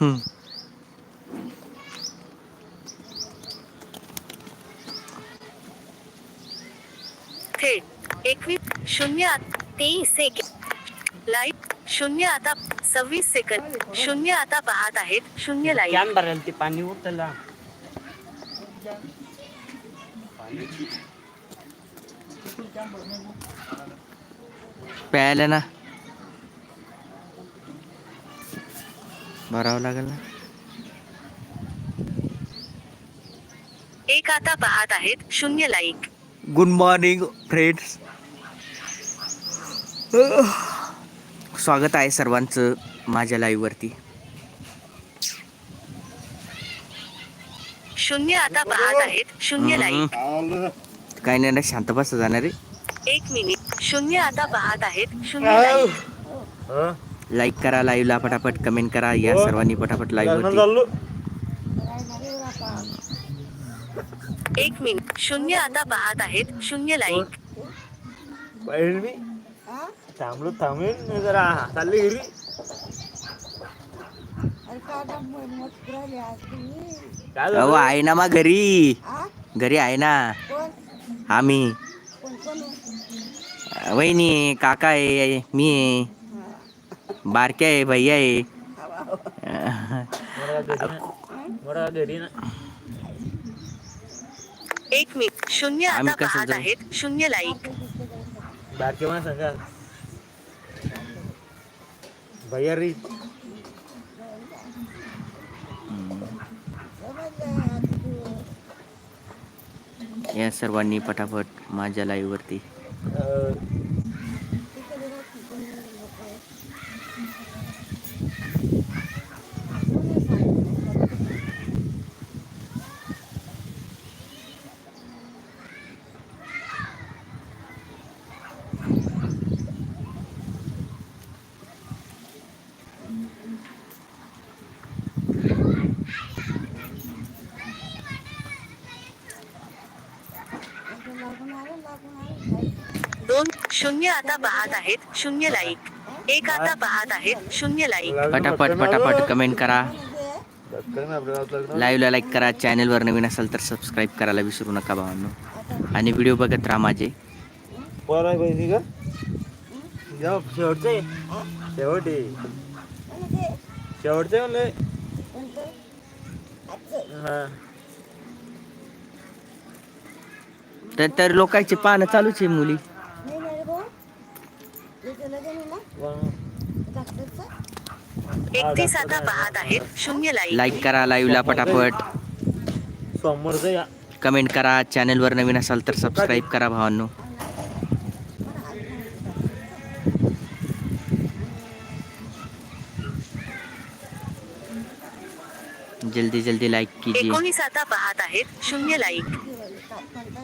हम्म. थेट एकवीस शून्य आत- तेवीस सेकंड लाईट शून्य आता सव्वीस सेकंद शून्य आता पाहत आहेत शून्य लाईट कॅन भरायला ते पाणी उतरला. प्यायला ना. भरावं लागेल ना? एक आता पाहत आहेत शून्य लाईक गुड मॉर्निंग फ्रेंड्स स्वागत आहे सर्वांचं माझ्या लाईव्हवरती शून्य आता पाहत आहेत शून्य लाईक काही नाही ना शांत बस जाणार. रे एक मिनिट शून्य आता पाहत आहेत शून्य लाईक लाईक करा लाईव्हला पटापट कमेंट करा. या सर्वांनी पटापट लाईव्हवरती एक मिनिट शून्य आता पाहत आहेत. शून्य लाईक मी थांबलो थांबेन जरा चालली काय अहो आहे ना मग घरी. घरी आहे ना. आम्ही वहिनी काका आहे मी आहे. बारक्या आहे भैया आहे. एक मिनिट. शून्य आता पाहत? आहेत. शून्य लाईक बारके मला सांगा भैया रे. या सर्वांनी पटापट माझ्या लाईव्हवरती दोन शून्य आता पाहत आहेत शून्य लाईक एक आता पाहत आहेत शून्य लाईक पटापट पटापट कमेंट करा. लाईव्हला लाईक करा चॅनलवर नवीन असाल तर सबस्क्राईब करायला विसरू नका भावांनो. आणि व्हिडिओ बघत राहा माझे. शेवटे शेवटचे म्हणले? हा. तर तर लोकांचे पानं चालूच आहे मुली. एकतीस आता पाहत आहेत. शून्य लाईक लाईक करा लाईव्हला पटापट. समोरचं या. कमेंट करा चॅनलवर नवीन असाल तर सबस्क्राईब करा भावांनो. जल्दी जल्दी लाइक कीजिए। एकोणीस आता पाहत आहेत शून्य लाईक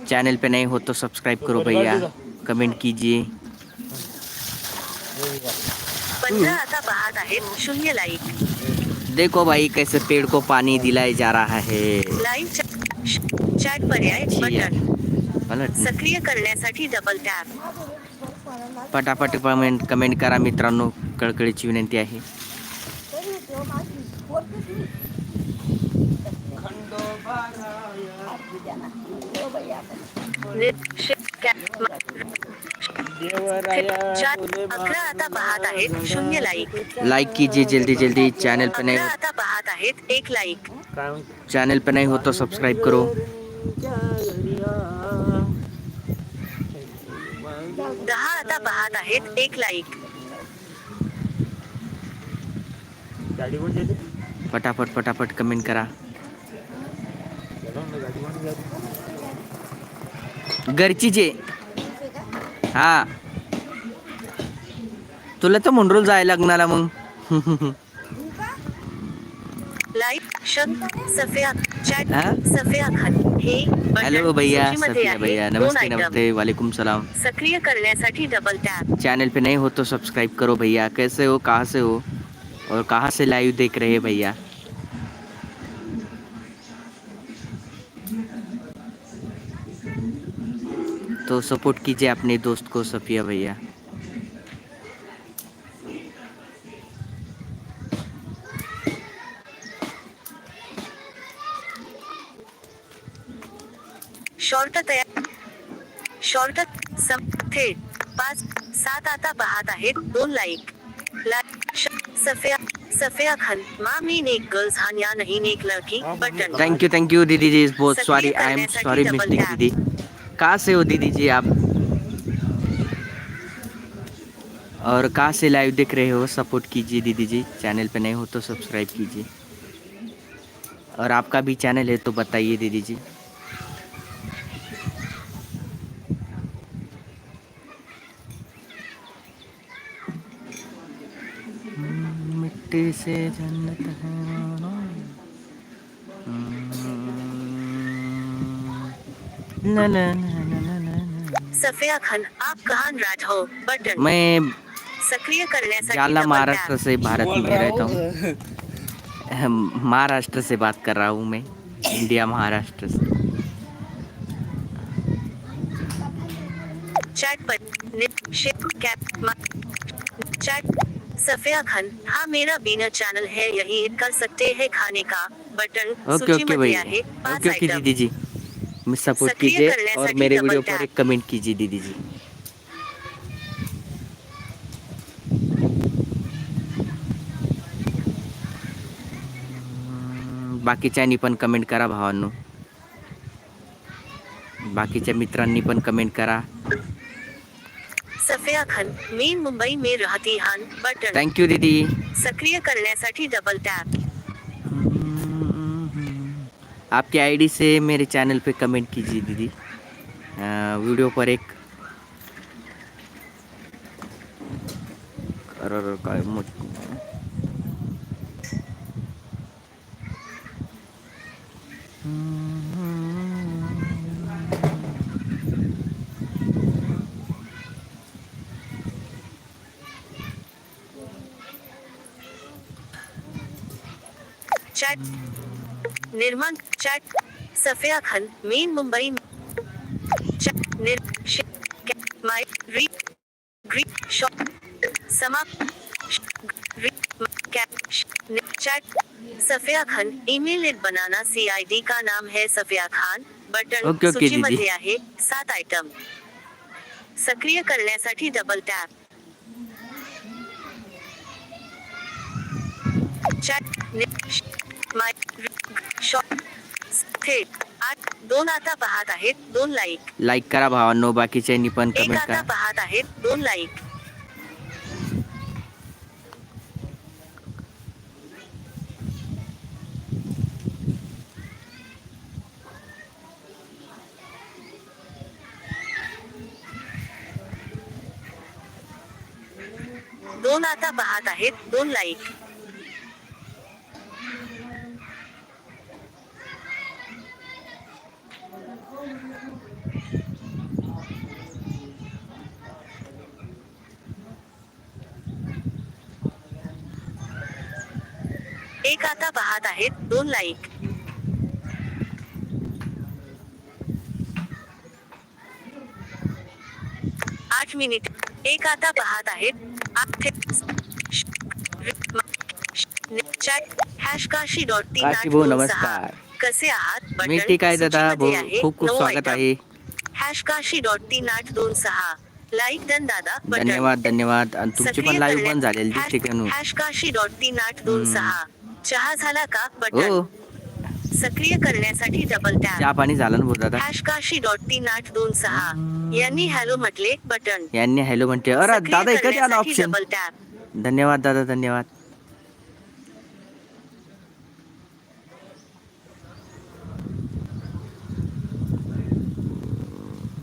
चैनल पे नए हो तो सब्सक्राइब करो भैया। कमेंट कीजिए। पंधरा आता पाहत आहेत शून्य लाईक देखो भाई कैसे पेड़ को पानी दिलाया जा रहा है। लाईव्ह च- चॅट पर्याय बटन. पलट सक्रिय करण्यासाठी डबल टॅप पटापट कमेंट कमेंट करा मित्रांनो कळकळीची विनंती आहे. शून्य कीजिए जल्दी जल्दी चैनल पे नए अकरा हो। आता पाहत आहेत एक लाईक चैनल पे हो तो सब्सक्राइब करो। दहा आता एक कमेंट करा। घरचीच. हा. तुला तर मुंडरोल जायला लग्नाला मग. हेलो भैया सफिया. भैया नमस्ते. नमस्ते वालेकुम सलाम. सक्रिय करण्यासाठी डबल टॅप चैनल पे नए हो तो सब्सक्राइब करो भैया. कैसे हो? कहाँ से हो? और कहाँ से लाइव देख रहे हैं भैया? तो सपोर्ट कीजिए अपने दोस्त को सफिया भैया। शॉर्ट शॉर्ट सम थेट पाच सात आता पाहत आहेत. दोन लाईक सफिया सफिया खान. माम इन एक गर्ल्स हान या नहीं एक लड़की button. Thank you thank you दीदी जी. बहुत sorry I am sorry mistake दीदी. कहाँ से हो दीदी जी आप? और कहाँ से लाइव देख रहे हो? सपोर्ट कीजिए दीदी जी। चैनल पे नए हो तो सब्सक्राइब कीजिए। और आपका भी चैनल है तो बताइए दीदी जी। मिट्टी से जन्नत है। सफिया खान आप कहाँ राज हो? बटन। मैं सक्रिय जालना double महाराष्ट्र से भारत में रहता हूँ। महाराष्ट्र से बात कर रहा हूँ मैं। इंडिया महाराष्ट्र से। चैट पर निप शेप कैप मा- चैट। सफिया खान हाँ मेरा बीना चैनल है यही कर सकते हैं खाने का। बटन ओके ओके सूचीमध्ये भैया। आहे पाच ओके ओके आइटम दीदी जी। मैं सपोर्ट कीजिए और मेरे वीडियो पर एक कमेंट कीजिए दीदी जी। बाकीच्यांनी पण कमेंट करा भावांनो। बाकीच्या मित्रांनी पण कमेंट करा। सफिया खान मी मुंबई में रहती हान बटन थँक्यू दीदी। सक्रिय करण्यासाठी डबल टॅप आपकी आईडी से मेरे चैनल पे कमेंट कीजिए दीदी। वीडियो पर एक निर्माण चॅट सफिया खान मेन मुंबई चॅट निर शे- कॅ- माय री ग्री शॉप समाप री cap chat Safiya Khan email at banana C I D का नाम है Safiya Khan button okay, okay, सूचीमध्ये दीदी. आहे सात आयटम सक्रिय करण्यासाठी डबल टॅप चॅट माय थेट आठ दोन आता पाहत आहेत दोन लाईक लाईक करा भावांनो बाकीच्यांनी पण एक कमेंट आता करा. पाहत आहेत दोन लाईक दोन आता पाहत आहेत दोन लाईक एक आता पाहत आहेत दोन लाईक आठ मिनिट. एक आता पाहत आहेत. डॉट तीन नमस्कार. कसे आहात? मी ठीक आहे दादा आहे. खूप खूप स्वागत. आहे. हॅश काशी डॉट तीन आठ दोन सहा. लाईक डन दादा धन्यवाद धन्यवाद. आणि तुमची पण लाईव्ह पण झालेली हॅश- दिसते का नु? हॅश काशी डॉट तीन आठ दोन. सहा. चहा झाला का? हो. बटन सक्रिय करण्यासाठी डबल चहा टॅप पाणी झालं ना भाऊ दादा हॅश काशी डॉट तीन आठ दोन सहा. यांनी हॅलो म्हटले बटन. यांनी हॅलो म्हणते अरे सक्रिय दादा इकडे आला करण्यासाठी ऑप्शन डबल टॅप धन्यवाद दादा धन्यवाद.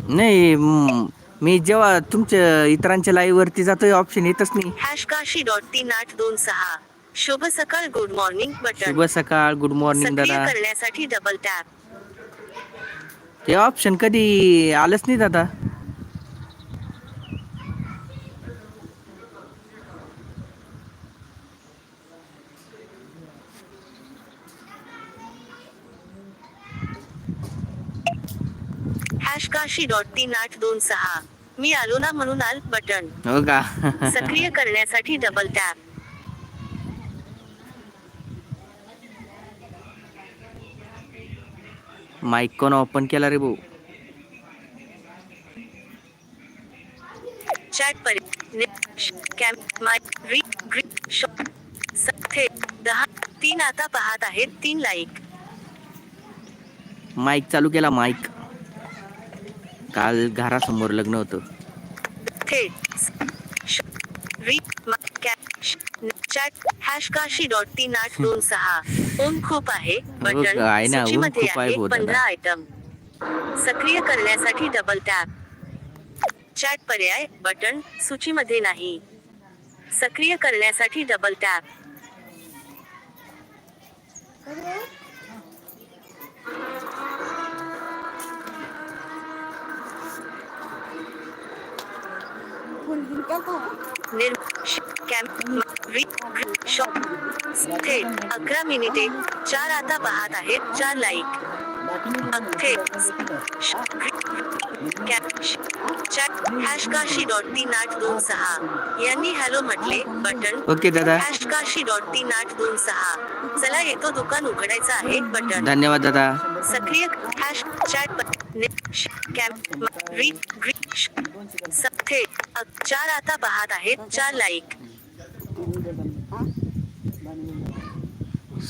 नाही म, मी जेव्हा तुमच्या इतरांच्या लाईव्ह वरती जातोय ऑप्शन येतच नाही. हॅश काशी डॉट तीन आठ दोन सहा. शुभ सकाळ गुड मॉर्निंग बटन शुभ सकाळ गुड मॉर्निंग सक्रिय दादा. करण्यासाठी डबल टॅप ते ऑप्शन कधी आलंच नाही दादा. हॅश काशी डॉट तीन आठ दोन सहा मी आलो ना म्हणून आल बटन हो का? सक्रिय करण्यासाठी डबल टॅप माईक कोण ओपन केला रे भाऊ? चॅट पर कॅम्प माईक रीड ग्री शॉप सथे दहा तीन आता पाहत आहेत तीन लाईक माईक चालू केला माईक काल घरासमोर लग्न होतं. थेट read camp chat hash Kashi dot तीन आठ दोन सहा. ओम खूप आहे बटन सूचीमध्ये आहे. पंधरा आयटम सक्रिय करण्यासाठी डबल टॅप चॅट पर्याय बटन सूचीमध्ये नाही. सक्रिय करण्यासाठी डबल टॅप निर श- कॅम म- री ग्री- शॉ थेट अकरा मिनिटे चार आता पाहत आहेत चार लाईक थेट श- ग्री- कॅप श- चॅट हॅश काशी डॉट तीन आठ दोन सहा. यांनी हॅलो म्हटले बटन ओके दादा. हॅश काशी डॉट तीन आठ दोन सहा. चला येतो दुकान उघडायचं आहे बटन धन्यवाद दादा. सक्रिय हॅश चॅट प- नि- श- कॅम म- री ग्री- श- स- थेट अ- चार आता पाहत आहेत चार लाईक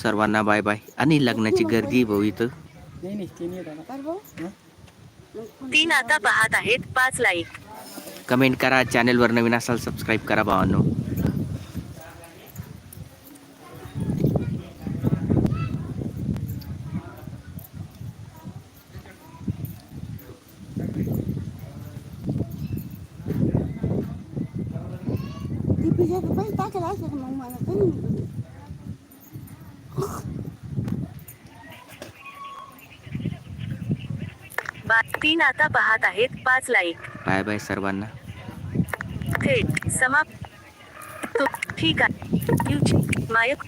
सर्वांना बाय बाय आणि लग्नाची गर्दी भाऊ इथं. तीन आता पाहत आहेत पाच लाईक कमेंट करा चॅनेलवर नवीन असाल सबस्क्राईब करा भावांनो. तीन आता पहात आहेत पाच लाईक बाय बाय सर्वांना. थेट समाप्त. तो ठीक आहे. मायक